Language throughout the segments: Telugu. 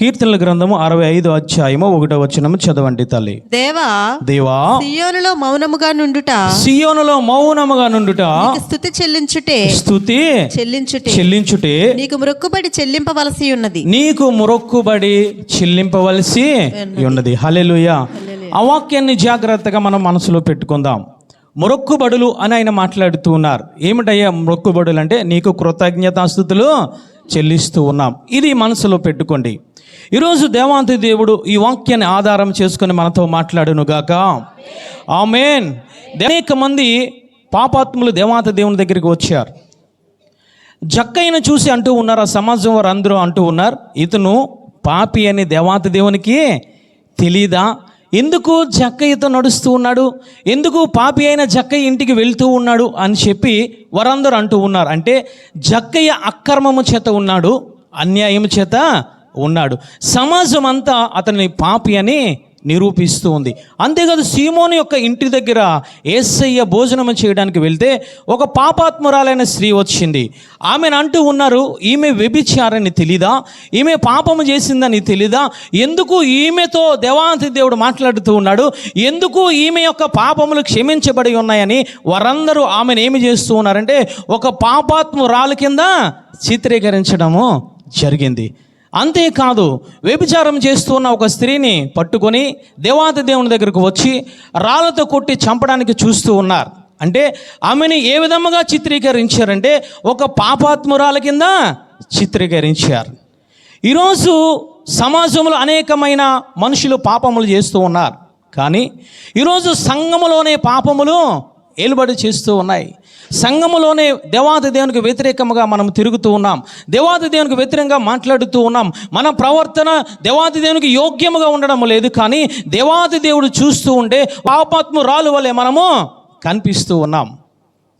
కీర్తనల గ్రంథము అరవై ఐదు అధ్యాయము ఒకటో వచనము చదవండి తల్లి. దేవా దేవా సియోనులో మౌనముగా నుండుట సియోనులో మౌనముగా నుండుట స్థుతి చెల్లించుటే స్తుతి చెల్లించుటే చెల్లించుటే నీకు మొక్కుబడి చెల్లింపవలసి ఉన్నది. నీకు మొరొక్కుబడి చెల్లింపవలసి ఉన్నది. హలెలుయ ఆ వాక్యాన్ని జాగ్రత్తగా మనం మనసులో పెట్టుకుందాం. మొరొక్కుబడులు అని ఆయన మాట్లాడుతూ ఉన్నారు. ఏమిటయ్యా మొరొక్కుబడులు అంటే నీకు కృతజ్ఞతాస్థుతులు చెల్లిస్తూ ఉన్నాం. ఇది మనసులో పెట్టుకోండి. ఈరోజు దేవాంతి దేవుడు ఈ వాక్యాన్ని ఆధారం చేసుకుని మనతో మాట్లాడును గాక. ఆమెన్. అనేక మంది పాపాత్ములు దేవాంత దేవుని దగ్గరికి వచ్చారు. జక్కయ్యను చూసి అంటూ ఉన్నారు ఆ సమాజం వారు అందరూ అంటూ ఉన్నారు ఇతను పాపి అని దేవాత దేవునికి తెలీదా? ఎందుకు జక్కయ్యతో నడుస్తూ ఉన్నాడు? ఎందుకు పాపి అయిన జక్కయ్య ఇంటికి వెళ్తూ ఉన్నాడు? అని చెప్పి వారందరూ అంటూ ఉన్నారు. అంటే జక్కయ్య అక్రమము చేత ఉన్నాడు అన్యాయం చేత ఉన్నాడు. సమాజం అంతా అతని పాపి అని నిరూపిస్తూ ఉంది. అంతేకాదు సీమోని యొక్క ఇంటి దగ్గర ఏసయ్య భోజనం చేయడానికి వెళ్తే ఒక పాపాత్మురాలైన స్త్రీ వచ్చింది. ఆమెను అంటూ ఉన్నారు ఈమె వ్యభిచారని తెలీదా? ఈమె పాపము చేసిందని తెలీదా? ఎందుకు ఈమెతో దేవాంతి దేవుడు మాట్లాడుతూ ఉన్నాడు? ఎందుకు ఈమె యొక్క పాపములు క్షమించబడి ఉన్నాయని వారందరూ ఆమెను ఏమి చేస్తూ ఉన్నారంటే ఒక పాపాత్మురాలు కింద చిత్రీకరించడము జరిగింది. అంతేకాదు వ్యభిచారం చేస్తున్న ఒక స్త్రీని పట్టుకొని దేవాతి దేవుని దగ్గరకు వచ్చి రాళ్ళతో కొట్టి చంపడానికి చూస్తూ ఉన్నారు. అంటే ఆమెని ఏ విధముగా చిత్రీకరించారంటే ఒక పాపాత్మురాల కింద చిత్రీకరించారు. ఈరోజు సమాజంలో అనేకమైన మనుషులు పాపములు చేస్తూ ఉన్నారు. కానీ ఈరోజు సంఘములోనే పాపములు ఏలుబడి చేస్తూ ఉన్నాయి. సంఘములోనే దేవాది దేవునికి వ్యతిరేకంగా మనం తిరుగుతూ ఉన్నాం. దేవాది దేవునికి వ్యతిరేకంగా మాట్లాడుతూ ఉన్నాం. మన ప్రవర్తన దేవాది దేవునికి యోగ్యముగా ఉండడం లేదు కానీ దేవాది దేవుడు చూస్తూ ఉండే పాపాత్మురాలు వలె మనము కనిపిస్తూ ఉన్నాం.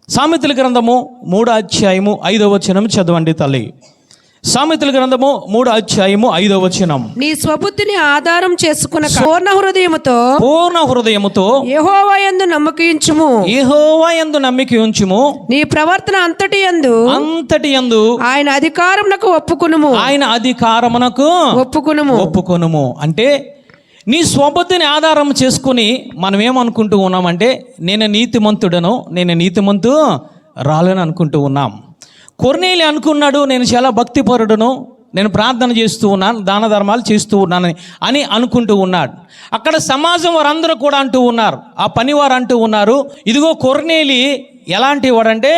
సామెతల గ్రంథము మూడో అధ్యాయము ఐదవ వచనం చదవండి తల్లి. సామెతల గ్రంథము మూడో అధ్యాయము ఐదవ వచనం. నీ స్వబుద్ధిని ఆధారం చేసుకున్న పూర్ణ హృదయముతో పూర్ణ హృదయముతో యెహోవా యందు నమ్మకించుము యెహోవా యందు నమ్మిక ఉంచుము. నీ ప్రవర్తన అంతటి యందు అంతటి యందు ఆయన అధికారమునకు ఒప్పుకునుము. ఆయన అధికారమునకు ఒప్పుకునుము. ఒప్పుకొనుము. అంటే నీ స్వబుద్ధిని ఆధారం చేసుకుని మనం ఏమనుకుంటూ ఉన్నామంటే నేను నీతిమంతుడను నేను నీతిమంతు రాలని అనుకుంటూ ఉన్నాం. కొర్నేలి అనుకున్నాడు నేను చాలా భక్తిపరుడును నేను ప్రార్థన చేస్తూ ఉన్నాను దాన ధర్మాలు చేస్తూ ఉన్నానని అని అనుకుంటూ ఉన్నాడు. అక్కడ సమాజం వారందరూ కూడా అంటూ ఉన్నారు ఆ పనివారు అంటూ ఉన్నారు ఇదిగో కొర్నేలి ఎలాంటి వాడంటే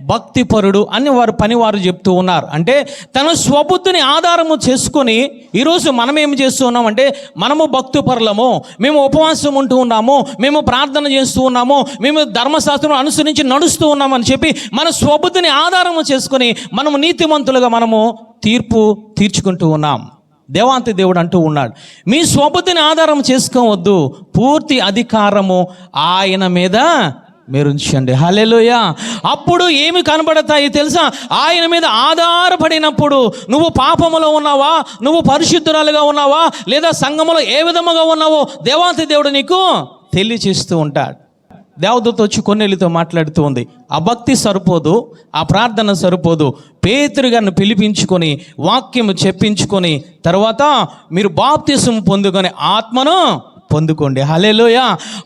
భక్తిపరుడు అని వారు పనివారు చెప్తూ ఉన్నారు. అంటే తన స్వబుద్ధిని ఆధారము చేసుకొని ఈరోజు మనం ఏం చేస్తూ ఉన్నామంటే మనము భక్తిపరులము మేము ఉపవాసం ఉంటూ ఉన్నాము మేము ప్రార్థన చేస్తూ ఉన్నాము మేము ధర్మశాస్త్రం అనుసరించి నడుస్తూ ఉన్నామని చెప్పి మన స్వబుద్ధిని ఆధారము చేసుకొని మనము నీతిమంతులుగా మనము తీర్పు తీర్చుకుంటూ ఉన్నాం. దేవాంతి దేవుడు అంటూ ఉన్నాడు మీ స్వబుద్ధిని ఆధారం చేసుకోవద్దు పూర్తి అధికారము ఆయన మీద మీరు ఉంచండి హలెలుయ అప్పుడు ఏమి కనబడతాయి తెలుసా? ఆయన మీద ఆధారపడినప్పుడు నువ్వు పాపములో ఉన్నావా? నువ్వు పరిశుద్ధురాలుగా ఉన్నావా? లేదా సంఘములో ఏ విధముగా ఉన్నావో దేవాంతి దేవుడు నీకు తెలియచేస్తూ ఉంటాడు. దేవదూత వచ్చి కొన్నెలితో మాట్లాడుతూ ఉంది. ఆ భక్తి సరిపోదు ఆ ప్రార్థన సరిపోదు. పేతురు గారిని పిలిపించుకొని వాక్యము చెప్పించుకొని తర్వాత మీరు బాప్తిసం పొందుకొని ఆత్మను పొందుకోండి. హలేలోయ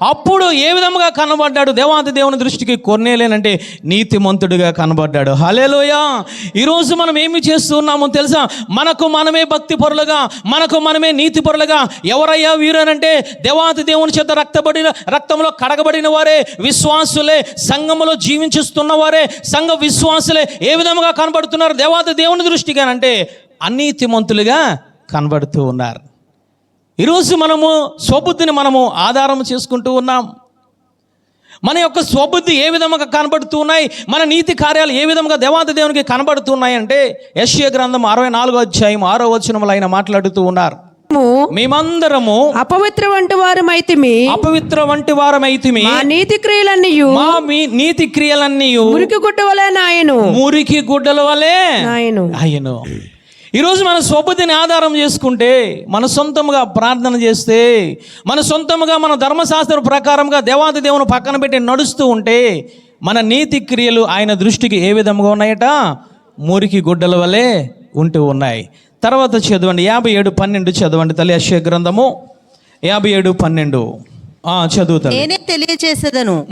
అప్పుడు ఏ విధముగా కనబడ్డాడు? దేవాంత దేవుని దృష్టికి కొన్నేలేనంటే నీతిమంతుడిగా కనబడ్డాడు. హలేలోయ ఈరోజు మనం ఏమి చేస్తున్నామో తెలుసా? మనకు మనమే భక్తి పొరలుగా మనకు మనమే నీతి పొరలుగా. ఎవరయ్యా వీరనంటే? దేవాంత దేవుని చేత రక్తబడిన రక్తంలో కడగబడిన వారే విశ్వాసులే సంఘములో జీవించుస్తున్న వారే సంఘ విశ్వాసులే. ఏ విధముగా కనబడుతున్నారు? దేవాత దేవుని దృష్టిగానంటే అనీతిమంతులుగా కనబడుతూ ఉన్నారు. ఈరోజు మనము స్వబుద్ధిని మనము ఆధారం చేసుకుంటూ ఉన్నాం. మన యొక్క స్వబుద్ధి ఏ విధంగా కనబడుతూ ఉన్నాయి? మన నీతి కార్యాలు ఏ విధంగా దేవాది దేవునికి కనబడుతున్నాయి అంటే యశ్య గ్రంథం అరవై నాలుగో అధ్యాయం ఆరో వచనములు ఆయన మాట్లాడుతూ ఉన్నారు. మేమందరము అపవిత్ర వంటి వారమైతిమి అపవిత్ర వంటి వారమైతిమి మా నీతి క్రియలన్నీ మా మీ నీతి క్రియలన్నీ మురికి గుడ్డ వలె నాయను. మురికి గుడ్డల వలె నాయను. అయ్యను ఈరోజు మన స్వబుద్ధిని ఆధారం చేసుకుంటే మన సొంతంగా ప్రార్థన చేస్తే మన సొంతంగా మన ధర్మశాస్త్రం ప్రకారంగా దేవాది దేవుని పక్కన పెట్టి నడుస్తూ ఉంటే మన నీతి క్రియలు ఆయన దృష్టికి ఏ విధంగా ఉన్నాయట? మురికి గుడ్డల వలె ఉంటూ ఉన్నాయి. తర్వాత చదవండి. యాభై ఏడు పన్నెండు చదవండి తల్లి అశ్వ గ్రంథము. యాభై ఏడు పన్నెండు. ఆ, చదువుతాను నేనే తెలియచేసేదను.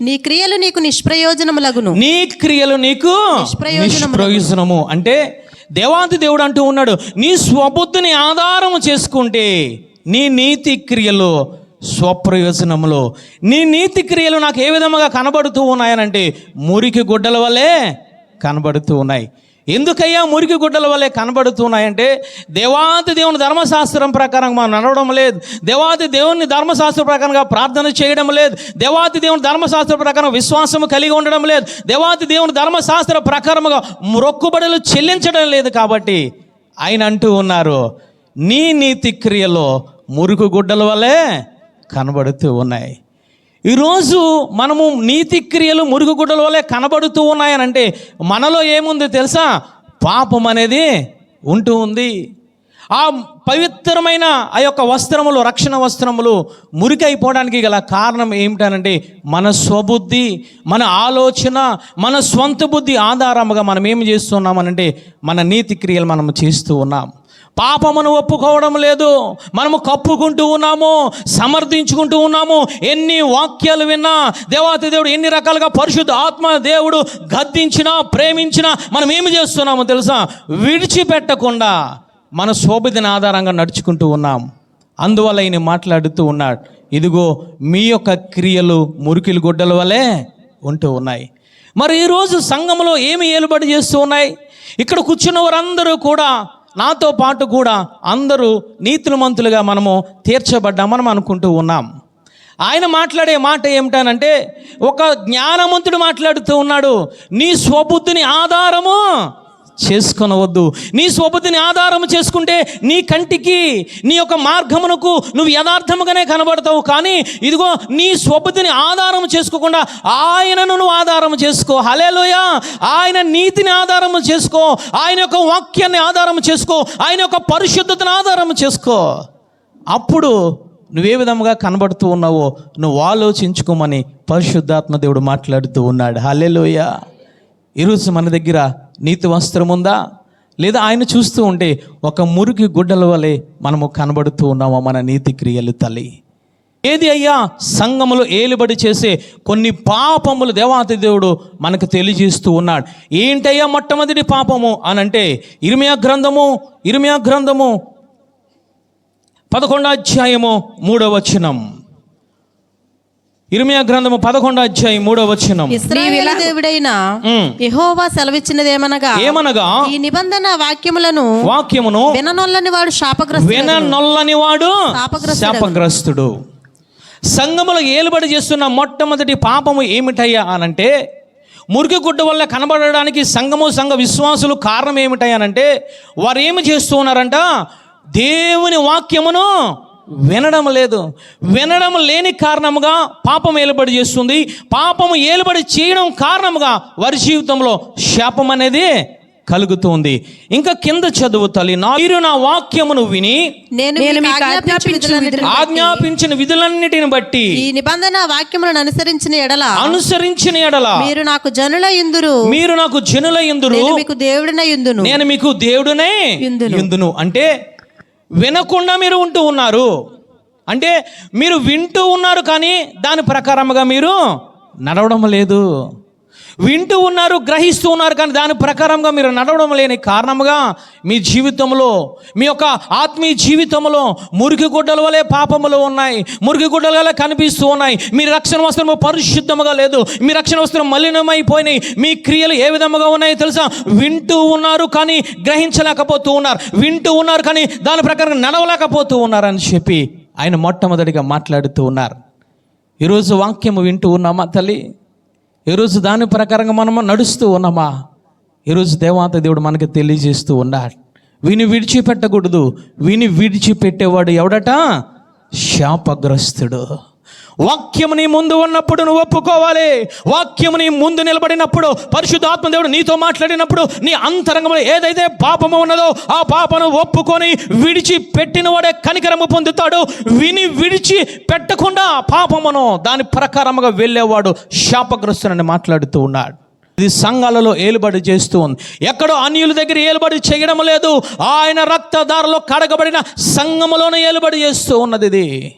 నీ క్రియలు నీకు నిష్ప్రయోజనములగును. నీ క్రియలు నీకు. నిష్ప్రయోజనము. అంటే దేవాది దేవుడు అంటూ ఉన్నాడు నీ స్వబుద్ధిని ఆధారము చేసుకుంటే నీ నీతి క్రియలు స్వప్రయోజనములో. నీ నీతి క్రియలు నాకు ఏ విధముగా కనబడుతూ ఉన్నాయనంటే మురికి గుడ్డల వల్లే కనబడుతూ ఉన్నాయి. ఎందుకయ్యా మురికి గుడ్డల వల్లే కనబడుతున్నాయంటే దేవాది దేవుని ధర్మశాస్త్రం ప్రకారం మనం నడవడం లేదు దేవాది దేవుని ధర్మశాస్త్ర ప్రకారంగా ప్రార్థన చేయడం లేదు దేవాది దేవుని ధర్మశాస్త్ర ప్రకారం విశ్వాసం కలిగి ఉండడం లేదు దేవాది దేవుని ధర్మశాస్త్ర ప్రకారముగా మొక్కుబడులు చెల్లించడం లేదు కాబట్టి ఆయన అంటూ ఉన్నారు నీ నీతి క్రియలో మురుకు గుడ్డల వల్లే కనబడుతూ ఉన్నాయి. ఈరోజు మనము నీతి క్రియలు మురుగుగుడ్డల వల్లే కనబడుతూ ఉన్నాయనంటే మనలో ఏముంది తెలుసా? పాపం అనేది ఉంటూ ఉంది. ఆ పవిత్రమైన ఆ యొక్క వస్త్రములు రక్షణ వస్త్రములు మురికైపోవడానికి గల కారణం ఏమిటనంటే మన స్వబుద్ధి మన ఆలోచన మన స్వంత బుద్ధి ఆధారముగా మనం ఏం చేస్తున్నామనంటే మన నీతి క్రియలు మనం చేస్తూ ఉన్నాం. పాపమును ఒప్పుకోవడం లేదు. మనము కప్పుకుంటూ ఉన్నాము సమర్థించుకుంటూ ఉన్నాము. ఎన్ని వాక్యాలు విన్నా దేవాతి దేవుడు ఎన్ని రకాలుగా పరిశుద్ధ ఆత్మ దేవుడు గద్దించినా ప్రేమించినా మనం ఏమి చేస్తున్నామో తెలుసా? విడిచిపెట్టకుండా మన శోభితిని ఆధారంగా నడుచుకుంటూ ఉన్నాం. అందువల్ల ఈయన మాట్లాడుతూ ఉన్నాడు ఇదిగో మీ యొక్క క్రియలు మురికిలు గుడ్డల వలె ఉంటూ ఉన్నాయి. మరి ఈరోజు సంఘంలో ఏమి ఏలుబడి చేస్తూ ఉన్నాయి? ఇక్కడ కూర్చున్న వారందరూ కూడా నాతో పాటు కూడా అందరూ నీతులమంతులుగా మనము తీర్చబడ్డామని అనుకుంటూ ఉన్నాం. ఆయన మాట్లాడే మాట ఏమిటనంటే ఒక జ్ఞానవంతుడు మాట్లాడుతూ ఉన్నాడు నీ స్వబుద్ధిని ఆధారము చేసుకొనవద్దు. నీ స్వపతిని ఆధారం చేసుకుంటే నీ కంటికి నీ యొక్క మార్గమునకు నువ్వు యథార్థముగానే కనబడతావు. కానీ ఇదిగో నీ స్వపతిని ఆధారం చేసుకోకుండా ఆయనను నువ్వు ఆధారం చేసుకో. హలేలోయ ఆయన నీతిని ఆధారం చేసుకో. ఆయన యొక్క వాక్యాన్ని ఆధారం చేసుకో. ఆయన యొక్క పరిశుద్ధతను ఆధారం చేసుకో. అప్పుడు నువ్వే విధముగా కనబడుతూ ఉన్నావో నువ్వు ఆలోచించుకోమని పరిశుద్ధాత్మ దేవుడు మాట్లాడుతూ ఉన్నాడు. హలేలోయ ఈరోజు మన దగ్గర నీతి వస్త్రం ఉందా? లేదా ఆయన చూస్తూ ఉంటే ఒక మురికి గుడ్డల వలె మనము కనబడుతూ ఉన్నామా మన నీతి క్రియలు తల్లి? ఏది అయ్యా? సంఘములు ఏలుబడి చేసే కొన్ని పాపములు దేవాతి దేవుడు మనకు తెలియజేస్తూ ఉన్నాడు. ఏంటయ్యా మొట్టమొదటి పాపము అని అంటే ఇరిమియా గ్రంథము ఇరిమియా గ్రంథము పదకొండో అధ్యాయము మూడో వచనం. ఇరిమియా గ్రంథము పదకొండో అధ్యాయం మూడో వచనం. ఇస్రాయేల్ దేవుడైన. యెహోవా సెలవిచ్చినదేమనగా ఏమనగా? ఈ నిబంధన వాక్యములను వాక్యమును విననొల్లని వాడు శాపగ్రస్తుడు. విన నొల్లని వాడు శాపగ్రస్తుడు. సంఘములో ఏలుబడి చేస్తున్న మొట్టమొదటి పాపము ఏమిటయ్యా అనంటే మురికి గుడ్డ వల్ల కనబడడానికి సంఘము సంఘ విశ్వాసులు కారణం ఏమిటయ్యా అనంటే వారు ఏమి చేస్తూ ఉన్నారంట? దేవుని వాక్యమును వినడం లేదు. వినడం లేని కారణముగా పాపం ఏలుబడి చేస్తుంది. పాపము ఏలుబడి చేయడం కారణముగా వారి జీవితంలో శాపం అనేది కలుగుతుంది. ఇంకా కింద చదువు తల్లి నా మీరు నా వాక్యమును విని నేను ఆజ్ఞాపించిన విధులన్నిటిని బట్టి ఈ నిబంధన వాక్యములను అనుసరించిన ఎడల అనుసరించిన ఎడల మీరు నాకు జనుల ఇందురు మీరు నాకు జనుల ఎందురు నేను మీకు దేవుడిన ఇందును నేను మీకు దేవుడునే. ఎందును అంటే వినకుండా మీరు ఉంటూ ఉన్నారు. అంటే మీరు వింటూ ఉన్నారు కానీ దాని ప్రకారంగా మీరు నడవడం లేదు. వింటూ ఉన్నారు గ్రహిస్తూ ఉన్నారు కానీ దాని ప్రకారంగా మీరు నడవడం లేని కారణముగా మీ జీవితంలో మీ యొక్క ఆత్మీయ జీవితంలో మురికి గుడ్డల వలె పాపములు ఉన్నాయి మురికి గుడ్డల వలె కనిపిస్తూ ఉన్నాయి. మీ రక్షణ వస్త్రము పరిశుద్ధముగా లేదు మీ రక్షణ వస్త్రం మలినమైపోయినాయి మీ క్రియలు ఏ విధముగా ఉన్నాయో తెలుసా? వింటూ ఉన్నారు కానీ గ్రహించలేకపోతూ ఉన్నారు వింటూ ఉన్నారు కానీ దాని ప్రకారం నడవలేకపోతూ ఉన్నారని చెప్పి ఆయన మొట్టమొదటిగా మాట్లాడుతూ ఉన్నారు. ఈరోజు వాక్యము వింటూ ఉన్నామా తల్లి? ఈరోజు దాని ప్రకారంగా మనము నడుస్తూ ఉన్నామా? ఈరోజు దేవాత దేవుడు మనకి తెలియజేస్తూ ఉన్నాడు. విని విడిచిపెట్టకూడదు. విని విడిచిపెట్టేవాడు ఎవడట? శాపగ్రస్తుడు. వాక్యము నీ ముందు ఉన్నప్పుడు నువ్వు ఒప్పుకోవాలి. వాక్యము నీ ముందు నిలబడినప్పుడు పరిశుద్ధాత్మ దేవుడు నీతో మాట్లాడినప్పుడు నీ అంతరంగంలో ఏదైతే పాపము ఉన్నదో ఆ పాపను ఒప్పుకొని విడిచి పెట్టిన వాడే కనికరము పొందుతాడు. విని విడిచి పెట్టకుండా పాపమును దాని ప్రకారముగా వెళ్ళేవాడు శాపగ్రస్తునని మాట్లాడుతూ ఉన్నాడు. ఇది సంఘాలలో ఏలుబడి చేస్తూ ఉంది. ఎక్కడో అన్యుల దగ్గర ఏలుబడి చేయడం లేదు. ఆయన రక్తధారలో కడగబడిన సంఘములోనే ఏలుబడి చేస్తూ ఉన్నది ఇది.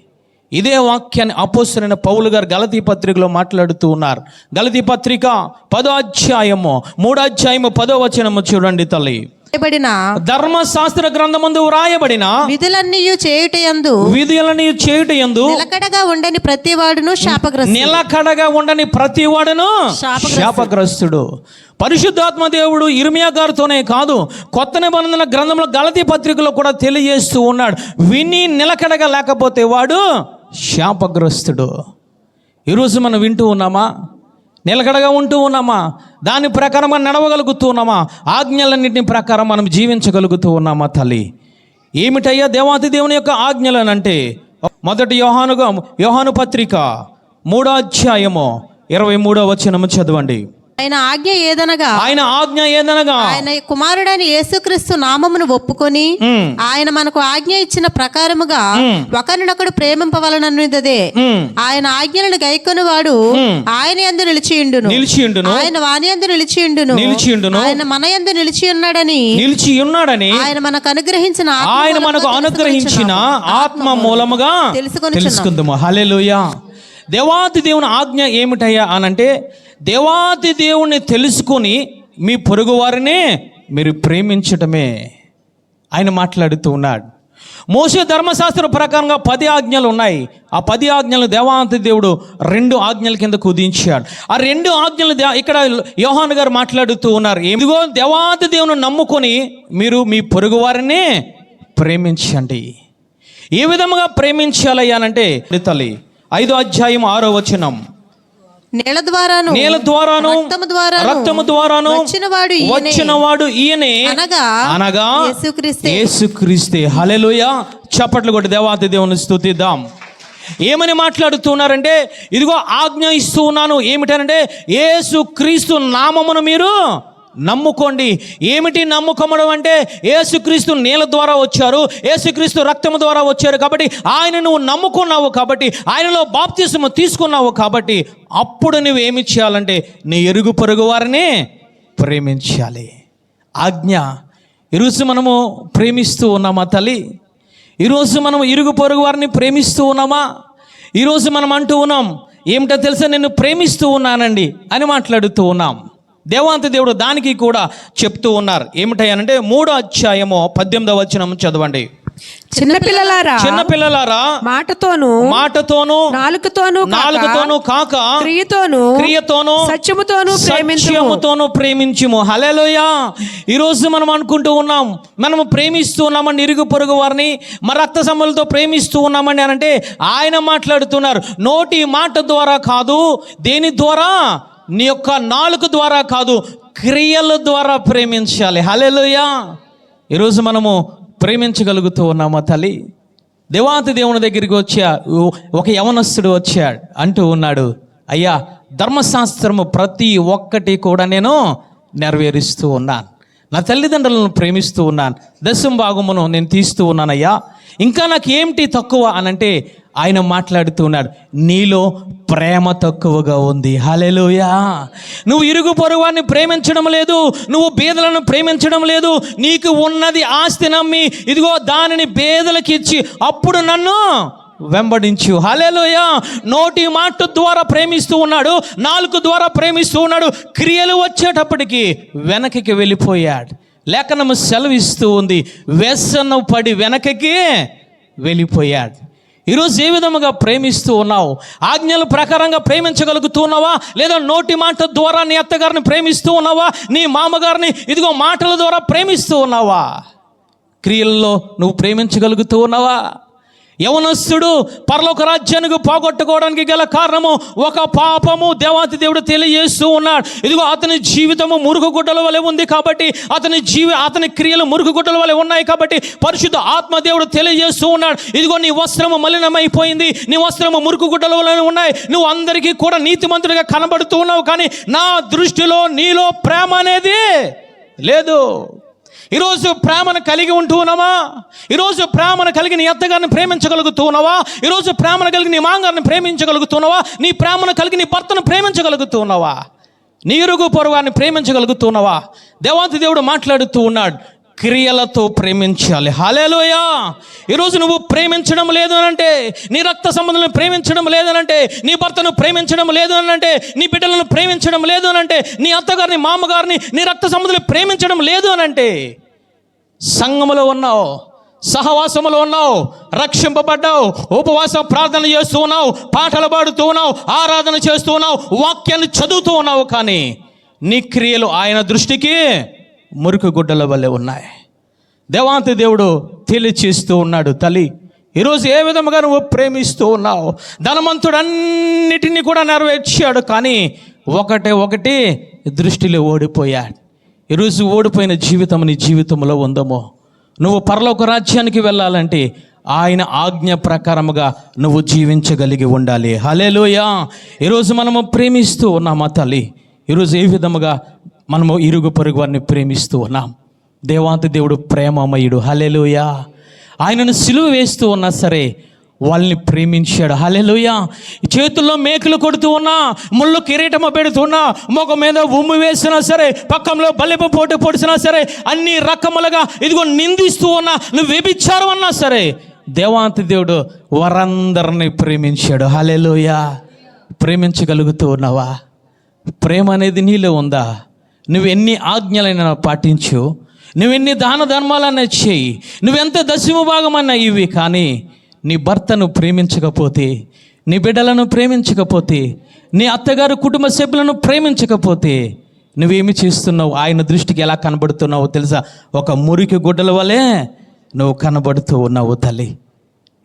ఇదే వాక్యాన్ని అపోసరైన పౌలు గారు గలతీ పత్రికలో మాట్లాడుతూ ఉన్నారు. గలతీ పత్రిక పదో అధ్యాయము మూడో అధ్యాయము పదో వచనము చూడండి తల్లి. చేయబడిన ధర్మశాస్త్ర గ్రంథమందు వ్రాయబడిన? విధులన్నీ చేయుటయందు? విధులని చేయుట ఎందు నిలకడగా ఉండని ప్రతి వాడును శాపగ్రస్త నిలకడగా ఉండని ప్రతి వాడును శాపగ్రస్తుడు. శాపగ్రస్తుడు. పరిశుద్ధాత్మ దేవుడు ఇర్మియా గారితోనే కాదు కొత్త నిబంధన గ్రంథంలో గలతీ పత్రికలో కూడా తెలియజేస్తూ ఉన్నాడు. విని నిలకడగా లేకపోతే వాడు శాపగ్రస్తుడు. ఈరోజు మనం వింటూ ఉన్నామా? నిలకడగా ఉంటూ ఉన్నామా? దాని ప్రకారం మనం నడవగలుగుతూ ఉన్నామా? ఆజ్ఞలన్నింటిని ప్రకారం మనం జీవించగలుగుతూ ఉన్నామా తల్లి? ఏమిటయ్యా దేవాతి దేవుని యొక్క ఆజ్ఞలనంటే? మొదటి యోహానుగా యోహాను పత్రిక మూడో అధ్యాయము ఇరవై మూడో వచనము చదవండి. ఆయన ఆజ్ఞ ఏదనగా? ఆయన ఆజ్ఞ ఏదనగా? ఆయన కుమారుడైన యేసుక్రీస్తు నామమును ఒప్పుకొని ఆయన మనకు ఆజ్ఞ ఇచ్చిన ప్రకారముగా. ఒకరినొకడు ప్రేమింపవలనన్నదే ఉమ్, ఆయన ఆజ్ఞలను గైకొని వాడు. ఆయన యందు నిలిచియుండును. నిలిచియుండును ఆయన వాని యందు నిలిచియుండును. నిలిచియుండును ఆయన మన యందు నిలిచి ఉన్నాడని నిలిచి ఉన్నాడని ఆయన మనకు అనుగ్రహించిన ఆయన మనకు అనుగ్రహించిన. ఆత్మ మూలముగా తెలుసుకొనుచున్నాము. తెలుసుకుందాము. హల్లెలూయా. దేవాతి దేవుని ఆజ్ఞ ఏమిటయ్యా అనంటే దేవాతి దేవుణ్ణి తెలుసుకొని మీ పొరుగు వారిని మీరు ప్రేమించటమే ఆయన మాట్లాడుతూ ఉన్నాడు. మోసే ధర్మశాస్త్ర ప్రకారంగా పది ఆజ్ఞలు ఉన్నాయి. ఆ పది ఆజ్ఞలు దేవాంతి దేవుడు రెండు ఆజ్ఞల కింద కుదించాడు. ఆ రెండు ఆజ్ఞలు ఇక్కడ యోహాన్ గారు మాట్లాడుతూ ఉన్నారు. ఏమిగో దేవాతి దేవుని నమ్ముకొని మీరు మీ పొరుగు వారిని ప్రేమించండి. ఏ విధముగా ప్రేమించాలయ్యానంటే తల్లి ఐదో అధ్యాయం ఆరో వచనం. నేల ద్వారాను నేల ద్వారాను రక్తము ద్వారాను రక్తము ద్వారాను వచ్చినవాడు. వచ్చినవాడు ఈయనే. అనగా అనగా యేసుక్రీస్తే. యేసుక్రీస్తే. హల్లెలూయా. చప్పట్లు కొట్టి దేవాతి దేవుని స్తుతిద్దాం. ఏమని మాట్లాడుతున్నారంటే ఇదిగో ఆజ్ఞ ఇస్తూ ఉన్నాను. ఏమిటనంటే యేసు క్రీస్తు నామమును మీరు నమ్ముకోండి. ఏమిటి నమ్ముకోవడం అంటే ఏసుక్రీస్తు నీళ్ళ ద్వారా వచ్చారు ఏసుక్రీస్తు రక్తము ద్వారా వచ్చారు కాబట్టి ఆయన నువ్వు నమ్ముకున్నావు కాబట్టి ఆయనలో బాప్తిసము తీసుకున్నావు కాబట్టి అప్పుడు నువ్వు ఏమి చేయాలంటే నీ ఎరుగు పొరుగు వారిని ప్రేమించాలి. ఆజ్ఞ ఈరోజు మనము ప్రేమిస్తూ ఉన్నామా తల్లి? ఈరోజు మనం ఇరుగు పొరుగు వారిని ప్రేమిస్తూ ఉన్నామా? ఈరోజు మనం అంటూ ఉన్నాం ఏమిటో తెలుసా? నేను ప్రేమిస్తూ ఉన్నానండి అని మాట్లాడుతూ ఉన్నాం. దేవాంత దేవుడు దానికి కూడా చెప్తూ ఉన్నారు. ఏమిటయ్యానంటే మూడో అధ్యాయము పద్దెనిమిదవ వచనం చదవండి. చిన్నపిల్లలారా చిన్నపిల్లలారా మాటతోను మాటతోనూ నాలుకతోను కాక, నాలుగుతోనూ కాక క్రియతోను క్రియతోనూ సత్యముతోను ప్రేమించుము. సత్యముతోనూ ప్రేమించుము. హల్లెలూయా! ఈరోజు మనం అనుకుంటూ ఉన్నాం మనము ప్రేమిస్తూ ఉన్నామని ఇరుగు పొరుగు వారిని మన రక్త సంబంధులతో ప్రేమిస్తూ ఉన్నామని అని అంటే ఆయన మాట్లాడుతున్నారు. నోటి మాట ద్వారా కాదు దేని ద్వారా? నీ యొక్క నాలుక ద్వారా కాదు క్రియల ద్వారా ప్రేమించాలి. హలెలుయా ఈరోజు మనము ప్రేమించగలుగుతూ ఉన్నామా తల్లి? దేవాతి దేవుని దగ్గరికి వచ్చా ఒక యవనస్తుడు వచ్చాడు అంటూ ఉన్నాడు అయ్యా ధర్మశాస్త్రము ప్రతి ఒక్కటి కూడా నేను నెరవేరుస్తూ ఉన్నాను. నా తల్లిదండ్రులను ప్రేమిస్తూ ఉన్నాను. దశం భాగమును నేను తీస్తూ ఉన్నానయ్యా. ఇంకా నాకు ఏమిటి తక్కువ? అనంటే ఆయన మాట్లాడుతూ ఉన్నాడు నీలో ప్రేమ తక్కువగా ఉంది. హలెలుయా నువ్వు ఇరుగు పొరుగువాన్ని ప్రేమించడం లేదు నువ్వు బీదలను ప్రేమించడం లేదు నీకు ఉన్నది ఆస్తి నమ్మి ఇదిగో దానిని బేదలకు ఇచ్చి అప్పుడు నన్ను వెంబడించు. హలేలోయ నోటి మాట ద్వారా ప్రేమిస్తూ ఉన్నాడు నాలుగు ద్వారా ప్రేమిస్తూ ఉన్నాడు క్రియలు వచ్చేటప్పటికి వెనకకి వెళ్ళిపోయాడు. లేఖనము సెలవిస్తూ ఉంది వ్యసనం పడి వెనకకి వెళ్ళిపోయాడు. ఈరోజు ఏ విధముగా ప్రేమిస్తూ ఉన్నావు? ఆజ్ఞల ప్రకారంగా ప్రేమించగలుగుతూ ఉన్నావా లేదా నోటి మాట ద్వారా నీ అత్తగారిని ప్రేమిస్తూ ఉన్నావా? నీ మామగారిని ఇదిగో మాటల ద్వారా ప్రేమిస్తూ ఉన్నావా? క్రియల్లో నువ్వు ప్రేమించగలుగుతూ ఉన్నావా? యవనస్తుడు పరలోక రాజ్యానికి పోగొట్టుకోవడానికి గల కారణము ఒక పాపము దేవాతి దేవుడు తెలియజేస్తూ ఉన్నాడు. ఇదిగో అతని జీవితము మురుగు గుడ్డల వలె ఉంది కాబట్టి అతని జీవి అతని క్రియలు మురుగు గుడ్డల వలె ఉన్నాయి కాబట్టి పరిశుద్ధ ఆత్మ దేవుడు తెలియజేస్తూ ఉన్నాడు. ఇదిగో నీ వస్త్రము మలినమైపోయింది. నీ వస్త్రము మురుగు గుడ్డల వలె ఉన్నాయి. నువ్వు అందరికీ కూడా నీతిమంతుడిగా కనబడుతూ ఉన్నావు కానీ నా దృష్టిలో నీలో ప్రేమ అనేది లేదు. ఈరోజు ప్రేమను కలిగి ఉంటూ ఉన్నావా ఈరోజు ప్రేమను కలిగి నీ అత్తగారిని ప్రేమించగలుగుతున్నావా? ఈరోజు ప్రేమను కలిగి నీ మాంగారిని ప్రేమించగలుగుతున్నావా? నీ ప్రేమను కలిగి నీ భర్తను ప్రేమించగలుగుతున్నావా? నీ ఇరుగు పొరుగాన్ని ప్రేమించగలుగుతున్నావా? దేవాంతి దేవుడు మాట్లాడుతూ ఉన్నాడు క్రియలతో ప్రేమించాలి. హాలేలోయా ఈరోజు నువ్వు ప్రేమించడం లేదు అనంటే అంటే నీ రక్త సంబంధాలను ప్రేమించడం లేదు నీ భర్తను ప్రేమించడం లేదు అంటే నీ బిడ్డలను ప్రేమించడం లేదు అనంటే అంటే నీ అత్తగారిని మామగారిని నీ రక్త సంబంధాలను ప్రేమించడం లేదు అనంటే అంటే సంఘములో ఉన్నావు సహవాసములో ఉన్నావు రక్షింపబడ్డావు ఉపవాసం ప్రార్థన చేస్తూ ఉన్నావు పాటలు పాడుతూ ఉన్నావు ఆరాధన చేస్తూ ఉన్నావు వాక్యాన్ని చదువుతూ ఉన్నావు కానీ నీ క్రియలు ఆయన దృష్టికి మురికి గుడ్డల వల్లే ఉన్నాయి. దేవాంతి దేవుడు తెలియచేస్తూ ఉన్నాడు తల్లి ఈరోజు ఏ విధముగా నువ్వు ప్రేమిస్తూ ఉన్నావు? ధనవంతుడు అన్నిటినీ కూడా నెరవేర్చాడు కానీ ఒకటే ఒకటి దృష్టిలో ఓడిపోయాడు. ఈరోజు ఓడిపోయిన జీవితం నీ జీవితంలో ఉందమో నువ్వు పరలోక రాజ్యానికి వెళ్ళాలంటే ఆయన ఆజ్ఞ ప్రకారముగా నువ్వు జీవించగలిగి ఉండాలి. హలేలోయా ఈరోజు మనము ప్రేమిస్తూ ఉన్నామా తల్లి. ఈరోజు ఏ విధముగా మనము ఇరుగు పొరుగు వారిని ప్రేమిస్తూ ఉన్నాం. దేవాంత దేవుడు ప్రేమమయుడు. హలేలుయా ఆయనను సిలువ వేస్తూ ఉన్నా సరే వాళ్ళని ప్రేమించాడు. హలెలుయా చేతుల్లో మేకులు కొడుతూ ఉన్నా ముళ్ళు కిరీటము పెడుతున్నా మొగ మీద ఉమ్ము వేసినా సరే పక్కంలో బలిప పోటు పొడిచినా సరే అన్ని రకములుగా ఇదిగో నిందిస్తూ ఉన్నా నువ్వు వ్యభిచారం అన్నా సరే దేవాంతి దేవుడు వరందరిని ప్రేమించాడు. హలెలుయా ప్రేమించగలుగుతూ ఉన్నావా? ప్రేమ అనేది నీలో ఉందా? నువ్వు ఎన్ని ఆజ్ఞలైనా పాటించు. నువ్వెన్ని దాన ధర్మాలన్నా చేయి. నువ్వెంత దశమ భాగమన్నా ఇవి కానీ నీ భర్తను ప్రేమించకపోతే నీ బిడ్డలను ప్రేమించకపోతే నీ అత్తగారు కుటుంబ సభ్యులను ప్రేమించకపోతే నువ్వేమి చేస్తున్నావు? ఆయన దృష్టికి ఎలా కనబడుతున్నావో తెలుసా? ఒక మురికి గుడ్డల వలె నువ్వు కనబడుతూ ఉన్నావు తల్లి.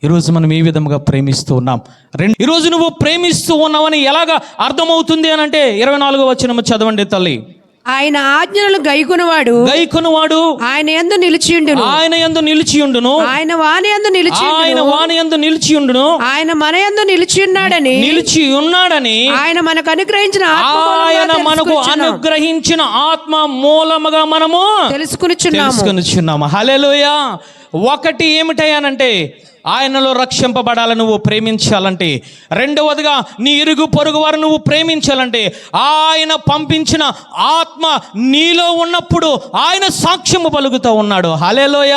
ఈరోజు మనం ఏ విధంగా ప్రేమిస్తూ ఉన్నాం? రెండు ఈరోజు నువ్వు ప్రేమిస్తూ ఉన్నావని ఎలాగా అర్థమవుతుంది అని అంటే ఇరవై నాలుగో వచ్చిన చదవండి తల్లి. ఆయన ఆజ్ఞలను గైకొనవాడు. గైకొనువాడు. ఆయన ఎందు నిలిచియుండును. ఆయన యందు నిలిచియుండును. ఆయన వాని ఎందు నిలిచి ఆయన వాని యందు నిలిచియుండును. ఆయన మన ఎందు నిలిచియున్నాడని. నిలిచి ఉన్నాడని ఆయన మనకు అనుగ్రహించిన ఆయన మనకు. అనుగ్రహించిన ఆత్మ మూలముగా మనము తెలుసుకునిచున్నాము. తెలుసుకొనిచున్నాము. హల్లెలూయ. ఒకటి ఏమిటయ్యానంటే ఆయనలో రక్షింపబడాలని నువ్వు ప్రేమించాలంటే రెండవదిగా నీ ఇరుగు పొరుగు వారు నువ్వు ప్రేమించాలంటే ఆయన పంపించిన ఆత్మ నీలో ఉన్నప్పుడు ఆయన సాక్ష్యము పలుకుతూ ఉన్నాడు. హలేలోయ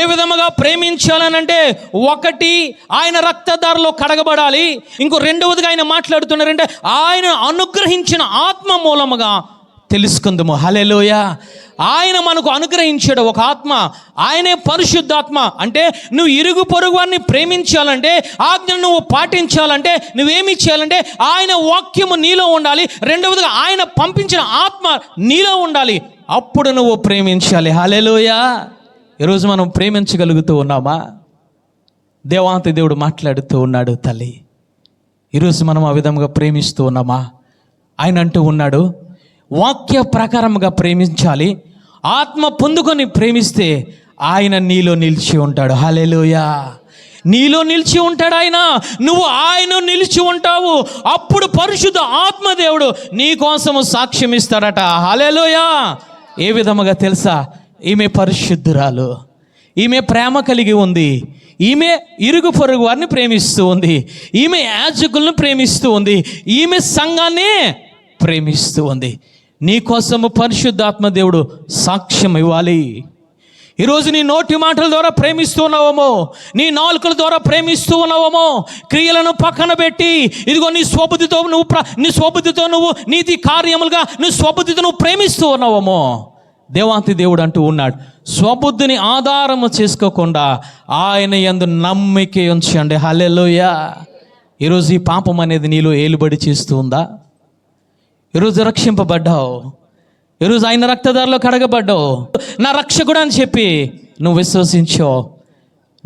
ఏ విధముగా ప్రేమించాలనంటే ఒకటి ఆయన రక్తదారిలో కడగబడాలి ఇంకో రెండవదిగా ఆయన మాట్లాడుతున్నారంటే ఆయన అనుగ్రహించిన ఆత్మ మూలముగా తెలుసుకుందాము. హలేలోయ ఆయన మనకు అనుగ్రహించాడు. ఒక ఆత్మ ఆయనే పరిశుద్ధాత్మ. అంటే నువ్వు ఇరుగు పొరుగు వారిని ప్రేమించాలంటే ఆజ్ఞను నువ్వు పాటించాలంటే నువ్వేమి చేయాలంటే ఆయన వాక్యము నీలో ఉండాలి. రెండవదిగా ఆయన పంపించిన ఆత్మ నీలో ఉండాలి. అప్పుడు నువ్వు ప్రేమించాలి. హలెలోయ ఈరోజు మనం ప్రేమించగలుగుతూ ఉన్నామా? దేవాంత దేవుడు మాట్లాడుతూ ఉన్నాడు తల్లి. ఈరోజు మనం ఆ విధంగా ప్రేమిస్తూ ఉన్నామా? ఆయన అంటూ ఉన్నాడు వాక్య ప్రకారముగా ప్రేమించాలి. ఆత్మ పొందుకొని ప్రేమిస్తే ఆయన నీలో నిలిచి ఉంటాడు. హలెలుయా నీలో నిలిచి ఉంటాడు ఆయన. నువ్వు ఆయన నిలిచి ఉంటావు. అప్పుడు పరిశుద్ధ ఆత్మదేవుడు నీ కోసము సాక్ష్యం ఇస్తాడట. హలెలుయా ఏ విధముగా తెలుసా? ఈమె పరిశుద్ధురాలు. ఈమె ప్రేమ కలిగి ఉంది. ఈమె ఇరుగు పొరుగు వారిని ప్రేమిస్తూ ఉంది. ఈమె యాజకులను ప్రేమిస్తూ ఉంది. ఈమె సంఘాన్ని ప్రేమిస్తూ ఉంది. నీ కోసము పరిశుద్ధాత్మ దేవుడు సాక్ష్యం ఇవ్వాలి. ఈరోజు నీ నోటి మాటల ద్వారా ప్రేమిస్తూ ఉన్నావేమో నీ నాలుకల ద్వారా ప్రేమిస్తూ ఉన్నావేమో క్రియలను పక్కన పెట్టి ఇదిగో నీ స్వబుద్ధితో నువ్వు ప్ర- నీ స్వబుద్ధితో నువ్వు నీతి కార్యములుగా నీ స్వబుద్ధితో నువ్వు ప్రేమిస్తూ ఉన్నావేమో దేవాంతి దేవుడు అంటూ ఉన్నాడు. స్వబుద్ధిని ఆధారము చేసుకోకుండా ఆయన ఎందు నమ్మిక ఉంచండి. హలెలోయ ఈరోజు ఈ పాపం అనేది నీలో ఏలుబడి చేస్తూ ఉందా? ఈరోజు రక్షింపబడ్డావు. ఈరోజు ఆయన రక్తదారిలో కడగబడ్డావు. నా రక్షకుడు అని చెప్పి నువ్వు విశ్వసించావు.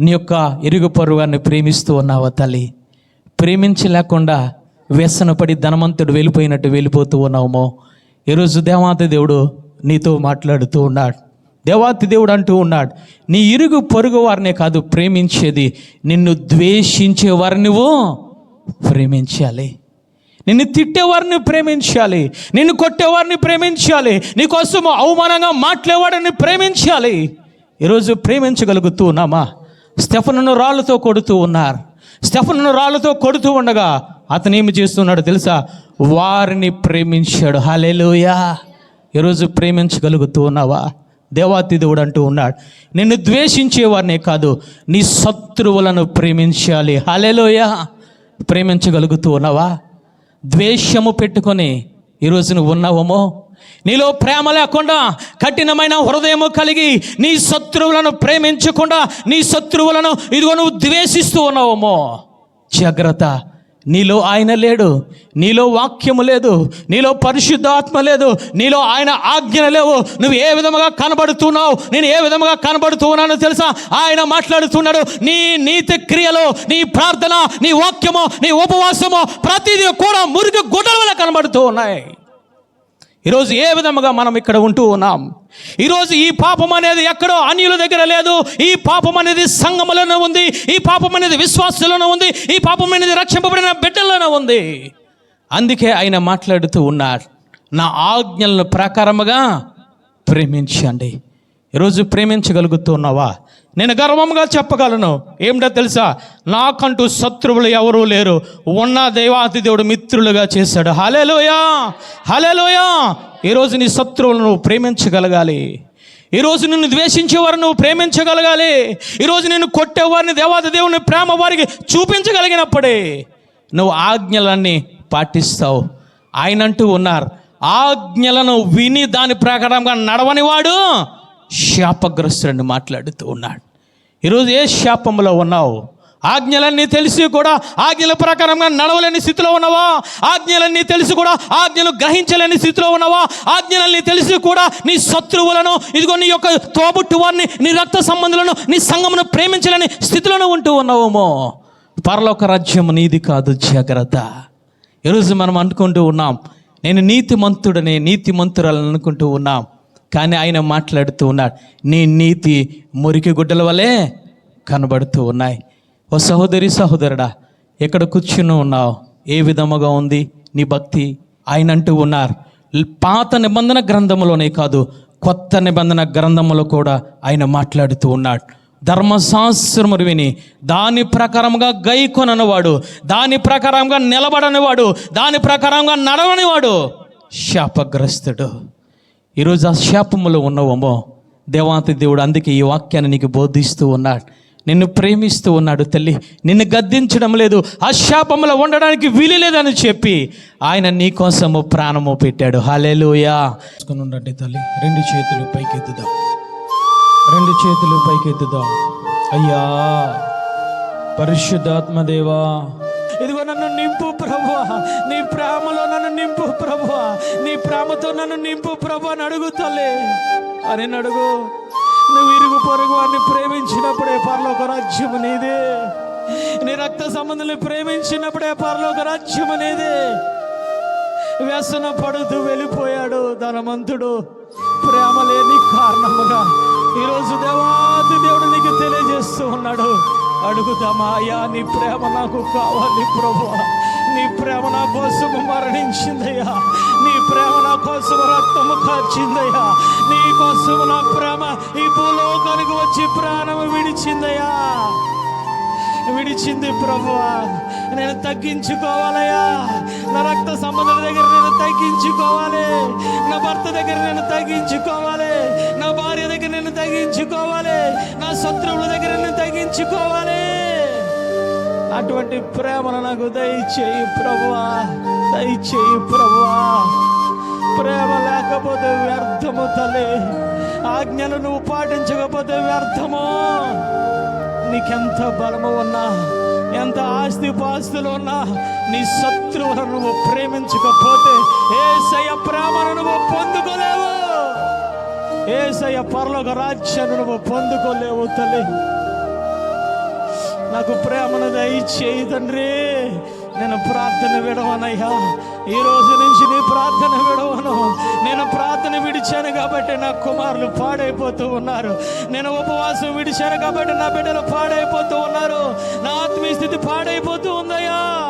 నీ యొక్క ఇరుగు పరుగాన్ని ప్రేమిస్తూ ఉన్నావా తల్లి? ప్రేమించలేకుండా వ్యసనపడి ధనవంతుడు వెళ్ళిపోయినట్టు వెళ్ళిపోతూ ఉన్నామో ఈరోజు దేవాతి దేవుడు నీతో మాట్లాడుతూ ఉన్నాడు. దేవాతి దేవుడు అంటూ ఉన్నాడు నీ ఇరుగు పొరుగు వారినే కాదు ప్రేమించేది. నిన్ను ద్వేషించే వారిని నువ్వు ప్రేమించాలి. నిన్ను తిట్టేవారిని ప్రేమించాలి. నిన్ను కొట్టేవారిని ప్రేమించాలి. నీకోసం అవమానంగా మాట్లాడేవాడిని ప్రేమించాలి. ఈరోజు ప్రేమించగలుగుతూ ఉన్నామా? స్టెఫన్ను రాళ్ళతో కొడుతూ ఉన్నారు. స్టెఫన్ను రాళ్ళతో కొడుతూ ఉండగా అతను ఏమి చేస్తున్నాడు తెలుసా? వారిని ప్రేమించాడు. హలేలుయా ఈరోజు ప్రేమించగలుగుతూ ఉన్నావా? దేవాతిదేవుడు అంటూ ఉన్నాడు. నిన్ను ద్వేషించేవారినే కాదు నీ శత్రువులను ప్రేమించాలి. హలెలుయా ప్రేమించగలుగుతూ ఉన్నావా? ద్వేషము పెట్టుకొని ఈరోజు నువ్వు ఉన్నావేమో? నీలో ప్రేమ లేకుండా కఠినమైన హృదయము కలిగి నీ శత్రువులను ప్రేమించకుండా నీ శత్రువులను ఇదిగో నువ్వు ద్వేషిస్తూ ఉన్నావేమో? జాగ్రత్త. నీలో ఆయన లేడు నీలో వాక్యము లేదు నీలో పరిశుద్ధాత్మ లేదు నీలో ఆయన ఆజ్ఞ లేవు. నువ్వు ఏ విధముగా కనబడుతున్నావు నేను ఏ విధముగా కనబడుతూ ఉన్నానో తెలుసా? ఆయన మాట్లాడుతున్నాడు నీ నీతి క్రియలు నీ ప్రార్థన నీ వాక్యము నీ ఉపవాసము ప్రతిదీ కూడా మురికి గుడ్డల వల్ల కనబడుతూ ఉన్నాయి. ఈరోజు ఏ విధముగా మనం ఇక్కడ ఉంటూ ఉన్నాం? ఈరోజు ఈ పాపం అనేది ఎక్కడో అన్యుల దగ్గర లేదు. ఈ పాపం అనేది సంఘములోనే ఉంది. ఈ పాపం అనేది విశ్వాసులోనే ఉంది. ఈ పాపం అనేది రక్షింపబడిన బిడ్డల్లోనే ఉంది. అందుకే ఆయన మాట్లాడుతూ ఉన్నారు. నా ఆజ్ఞలను ప్రకారముగా ప్రేమించండి. ఈరోజు ప్రేమించగలుగుతున్నావా? నేను గర్వంగా చెప్పగలను. ఏమిటో తెలుసా? నాకంటూ శత్రువులు ఎవరూ లేరు. ఉన్న దేవాతి దేవుడు మిత్రులుగా చేశాడు. హలేలోయా హలేలోయా ఈరోజు నీ శత్రువులను నువ్వు ప్రేమించగలగాలి. ఈరోజు నిన్ను ద్వేషించేవారు నువ్వు ప్రేమించగలగాలి. ఈరోజు నిన్ను కొట్టేవారిని దేవాతి దేవుని ప్రేమ వారికి చూపించగలిగినప్పుడే నువ్వు ఆజ్ఞలన్నీ పాటిస్తావు. ఆయనంటూ ఉన్నారు. ఆజ్ఞలను విని దాని ప్రకారంగా నడవని వాడు మాట్లాడుతూ ఉన్నాడు. ఈరోజు ఏ శాపంలో ఉన్నావు? ఆజ్ఞలన్నీ తెలిసి కూడా ఆజ్ఞల ప్రకారంగా నడవలేని స్థితిలో ఉన్నావా? ఆజ్ఞలన్నీ తెలిసి కూడా ఆజ్ఞలు గ్రహించలేని స్థితిలో ఉన్నావా? ఆజ్ఞలన్నీ తెలిసి కూడా నీ శత్రువులను ఇదిగో నీ యొక్క తోబుట్టు వారిని నీ రక్త సంబంధులను నీ సంఘమును ప్రేమించలేని స్థితిలోనే ఉంటూ ఉన్నావేమో? పరలోక రాజ్యం నీది కాదు జాగ్రత్త. ఈరోజు మనం అనుకుంటూ ఉన్నాం నేను నీతిమంతుడనే నీతిమంతురాలని అనుకుంటూ ఉన్నాం. కానీ ఆయన మాట్లాడుతూ ఉన్నాడు నీ నీతి మురికి గుడ్డల వలె కనబడుతూ ఉన్నాయి. ఓ సహోదరి సహోదరుడా ఎక్కడ కూర్చుని ఉన్నావు? ఏ విధముగా ఉంది నీ భక్తి? ఆయన అంటూ ఉన్నారు పాత నిబంధన గ్రంథములోనే కాదు కొత్త నిబంధన గ్రంథములో కూడా ఆయన మాట్లాడుతూ ఉన్నాడు. ధర్మశాస్త్రములు విని దాని ప్రకారంగా గై కొననివాడు దాని ప్రకారంగా నిలబడనివాడు దాని ప్రకారంగా నడవనివాడు శాపగ్రస్తుడు. ఈరోజు ఆ శాపములో ఉన్నవమ్మో దేవాతి దేవుడు అందుకే ఈ వాక్యాన్ని నీకు బోధిస్తూ ఉన్నాడు. నిన్ను ప్రేమిస్తూ ఉన్నాడు తల్లి. నిన్ను గద్దించడం లేదు. ఆ శాపములో ఉండడానికి వీలు లేదని చెప్పి ఆయన నీ కోసము ప్రాణము పెట్టాడు. హాలేలుయా ఉండండి తల్లి. రెండు చేతులు పైకెత్తుదాం. రెండు చేతులు పైకెత్తుదాం. అయ్యా పరిశుద్ధాత్మదేవా నన్ను నింపు ప్రభు నీ ప్రేమలో నన్ను నింపు ప్రభు నీ ప్రేమతో నన్ను నింపు ప్రభు అని అడుగుతలే అని అడుగు. నువ్వు ఇరుగు పొరుగు వారిని ప్రేమించినప్పుడే పరలోక రాజ్యం నీదే. నీ రక్త సంబంధుల్ని ప్రేమించినప్పుడే పరలోక రాజ్యం నీదే. వ్యసన పడుతూ వెళ్ళిపోయాడు ధనవంతుడు. ప్రేమ లేని కారణముగా ఈరోజు దేవాది దేవుడు నీకు తెలియజేస్తూ ఉన్నాడు. అడుగుదామా అయ్యా నీ ప్రేమ నాకు కావాలి ప్రభు నీ ప్రేమ నా కోసం మరణించిందయ్యా. నీ ప్రేమ నా కోసం రక్తము కార్చిందయ్యా. నీ కోసం నా ప్రేమ ఈ భూలోకానికి వచ్చి ప్రాణం విడిచిందయ్యా. విడిచింది ప్రభువా. నేను తగ్గించుకోవాలయ్యా. నా రక్త సంబంధం దగ్గర నేను తగ్గించుకోవాలి. నా భర్త దగ్గర నేను తగ్గించుకోవాలి. నా భార్య దగ్గర నేను తగ్గించుకోవాలి. నా శత్రువుల దగ్గర నేను తగ్గించుకోవాలి. అటువంటి ప్రేమను నాకు దయచేయి ప్రభువా. దయచేయి ప్రభువా. ప్రేమ లేకపోతే వ్యర్థము తల్లి. ఆజ్ఞలు నువ్వు పాటించకపోతే వ్యర్థము. నీకెంత బలము ఉన్నా ఎంత ఆస్తి పాస్తులు ఉన్నా నీ శత్రువులను నువ్వు ప్రేమించకపోతే ఏసయ్య ప్రేమను నువ్వు పొందుకోలేవు. ఏసయ్య పరలోక రాజ్యాన్ని నువ్వు పొందుకోలేవు తల్లి. నాకు ప్రేమను దయచేయి తండ్రి. నేను ప్రార్థన విడవనయ్యా. ఈ రోజు నుంచి నీ ప్రార్థన విడవను. నేను ప్రార్థన విడిచాను కాబట్టి నా కుమారులు పాడైపోతూ ఉన్నారు. నేను ఉపవాసం విడిచాను కాబట్టి నా బిడ్డలు పాడైపోతూ ఉన్నారు. నా ఆత్మీయ స్థితి పాడైపోతూ ఉందయ్యా.